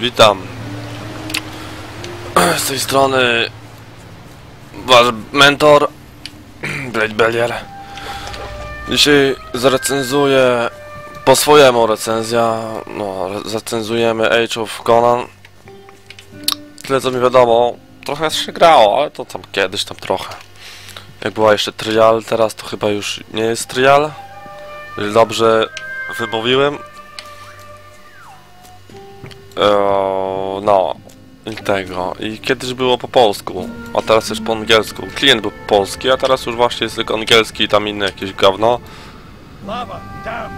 Witam. Z tej strony wasz mentor Blade Bellier. Dzisiaj zrecenzuję po swojemu recenzja. No, re zrecenzujemy Age of Conan. Tyle co mi wiadomo, trochę się grało, ale to tam kiedyś tam trochę. Jak była jeszcze trial, teraz to chyba już nie jest trial. Dobrze wymówiłem. Eee, no, i tego. I kiedyś było po polsku, a teraz już po angielsku. Klient był polski, a teraz już właśnie jest tylko angielski i tam inne jakieś down. No down.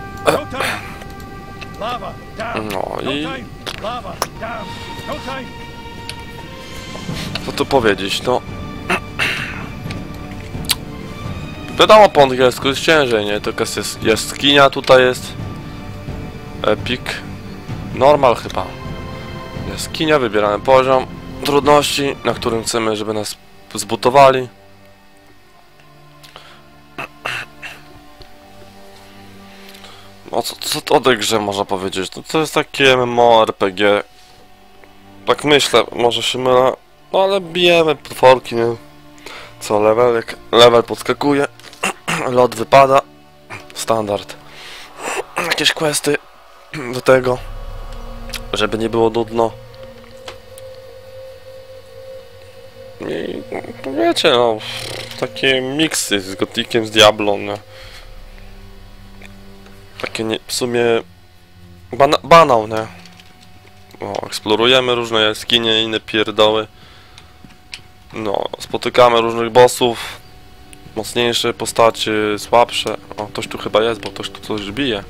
No No i. No co tu powiedzieć, no... Wiadomo po angielsku jest ciężej, nie? Tylko jest jaskinia, tutaj jest... Epic. Normal chyba. Jaskinia, wybieramy poziom trudności, na którym chcemy, żeby nas zbutowali. O co, co to o tej grze można powiedzieć? No to jest takie MMORPG. Tak myślę, może się mylę. No ale bijemy potworki, nie? Co level, jak level podskakuje, lot wypada. Standard. Jakieś questy do tego, żeby nie było nudno. I no wiecie, no, takie miksy z Gotikiem, z Diablą, nie? Takie nie, w sumie bana banał, nie? No, eksplorujemy różne jaskinie, inne pierdoły. No, spotykamy różnych bossów. Mocniejsze postacie, słabsze. O, ktoś tu chyba jest, bo ktoś tu coś bije.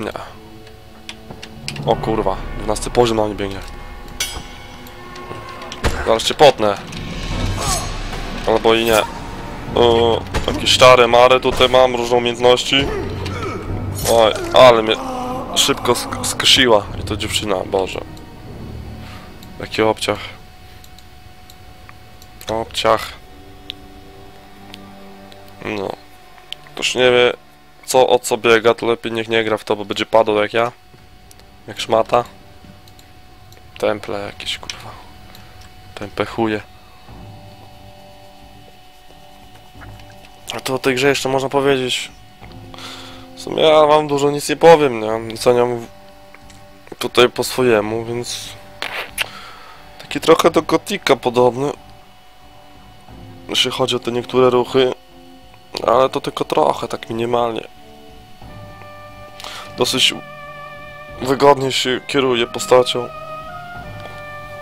Nie. O kurwa, 12 poziom na mnie biegnie. Zaraz cię potnę. Albo i nie. O, jakieś stare mary tutaj mam, różne umiejętności. Oj, ale mnie szybko sk skosiła. I to dziewczyna, Boże. Jaki obciach. Obciach. No. Ktoś nie wie, co o co biega, to lepiej niech nie gra w to, bo będzie padał jak ja. Jak szmata. Temple jakieś, kurwa. Tempe chuje. A to o tej grze jeszcze można powiedzieć. W sumie ja wam dużo nic nie powiem, nie? Oceniam w- tutaj po swojemu, więc... Taki trochę do Gotika podobny. Jeśli chodzi o te niektóre ruchy. Ale to tylko trochę, tak minimalnie. Dosyć wygodnie się kieruje postacią.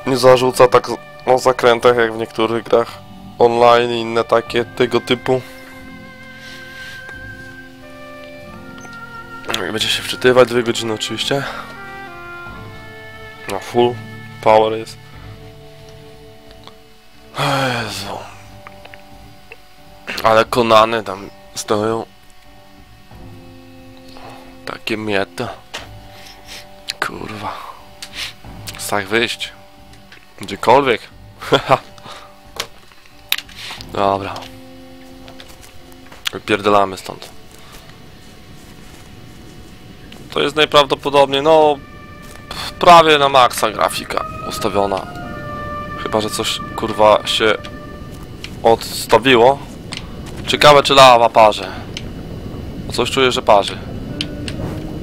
Nie zarzuca tak o zakrętach jak w niektórych grach online i inne takie tego typu. Jak będzie się wczytywać dwie godziny oczywiście. Na full power jest. Jezu. Ale konany tam stoją. Takie mieta. Kurwa. Tak wyjść. Gdziekolwiek. Dobra. Wypierdalamy stąd. To jest najprawdopodobniej, no... Prawie na maksa grafika ustawiona. Chyba, że coś kurwa się odstawiło. Ciekawe czy lawa parzy. Bo coś czuję, że parzy.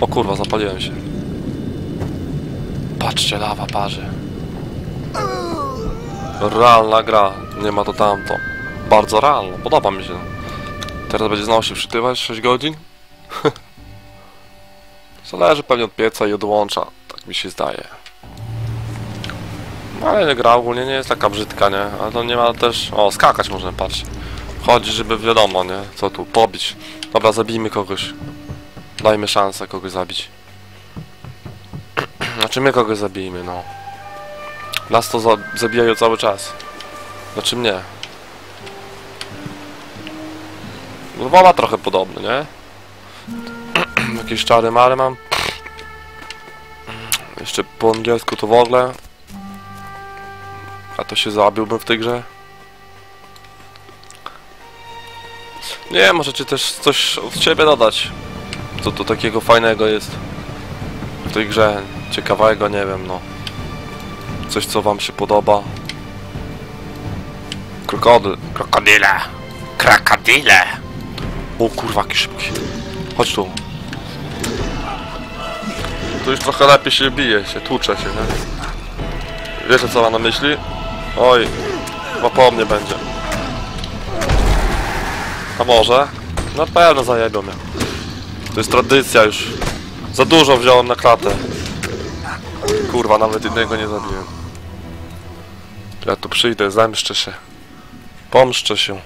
O kurwa, zapaliłem się. Patrzcie, lawa parzy. Realna gra, nie ma to tamto. Bardzo realna, podoba mi się. Teraz będzie znowu się przytywać 6 godzin. Zależy pewnie od pieca i od łącza, tak mi się zdaje. No ale gra ogólnie nie jest taka brzydka, nie? Ale to nie ma też... O, skakać można, patrzcie. Chodzi, żeby wiadomo, nie? Co tu, pobić. Dobra, zabijmy kogoś. Dajmy szansę kogoś zabić. Znaczy my kogoś zabijmy, no. Nas to za zabijają cały czas. Znaczy mnie. No Wola trochę podobny, nie? Jakieś czary mary mam. Jeszcze po angielsku to w ogóle. A to się zabiłbym w tej grze. Nie, możecie też coś od siebie dodać. Co tu takiego fajnego jest. w tej grze ciekawego, nie wiem, no. Coś, co wam się podoba. Krokodyl. Krokodyle. Krokodyle. O kurwa, jaki szybki. Chodź tu. Tu już trochę lepiej się bije, się tłucze się, nie? Wiecie co mam na myśli? Oj, chyba po mnie będzie. A może? Na pewno zajebią mnie. To jest tradycja już. Za dużo wziąłem na klatę. Kurwa, nawet jednego nie zabiłem. Ja tu przyjdę, zemszczę się. Pomszczę się.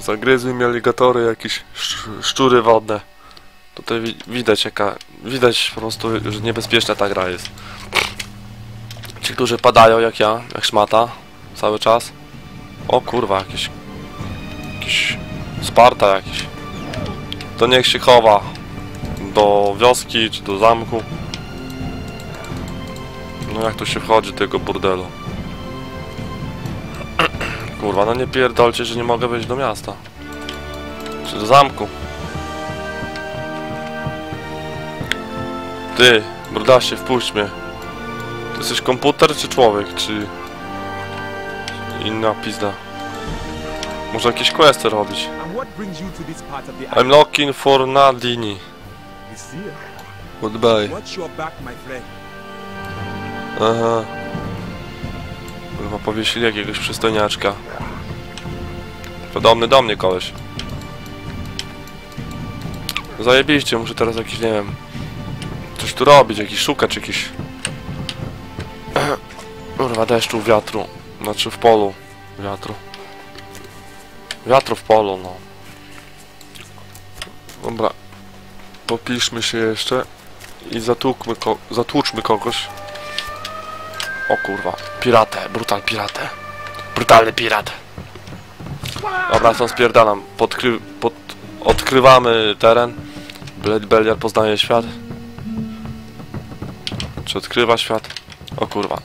Zagryzły mi aligatory, jakieś szcz- szczury wodne. Tutaj wi widać jaka... Widać po prostu, że niebezpieczna ta gra jest. Ci, którzy padają jak ja, jak szmata, cały czas. O kurwa, jakieś... Jakiś... Sparta jakiś. To niech się chowa do wioski czy do zamku. No jak to się wchodzi do tego burdelu? Kurwa, no nie pierdolcie, że nie mogę wejść do miasta. Czy do zamku. Ty, brudasie, wpuść mnie. Ty jesteś komputer czy człowiek, czy... Inna pizda. Może jakieś questy robić. I'm looking for Nadini. This year. Goodbye. Watch your back, my friend. Aha. Chyba powiesili jakiegoś przystojniaczka. Podobny do mnie koleś. Zajebiście, muszę teraz jakiś, nie wiem... Coś tu robić, jakiś szukać, jakiś... Kurwa, deszczu, wiatru. Znaczy w polu. Wiatru. Wiatru w polu, no. Dobra. Popiszmy się jeszcze. I zatłukmy ko zatłuczmy kogoś. O kurwa, piratę, brutal piratę. Brutalny pirat. Dobra, stąd spierdalam. Podkry pod odkrywamy teren. Blade Belliar poznaje świat. Czy odkrywa świat? O kurwa.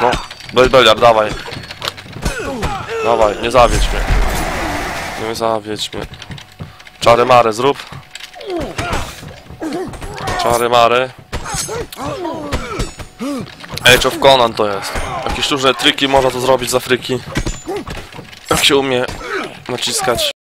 No, Blade Belliar, dawaj. Dawaj, nie zawiedź mnie. Nie zawiedź mnie. Czary mary zrób. Czary mary. Age of Conan to jest. Jakieś różne triki można to zrobić z Afryki. Jak się umie naciskać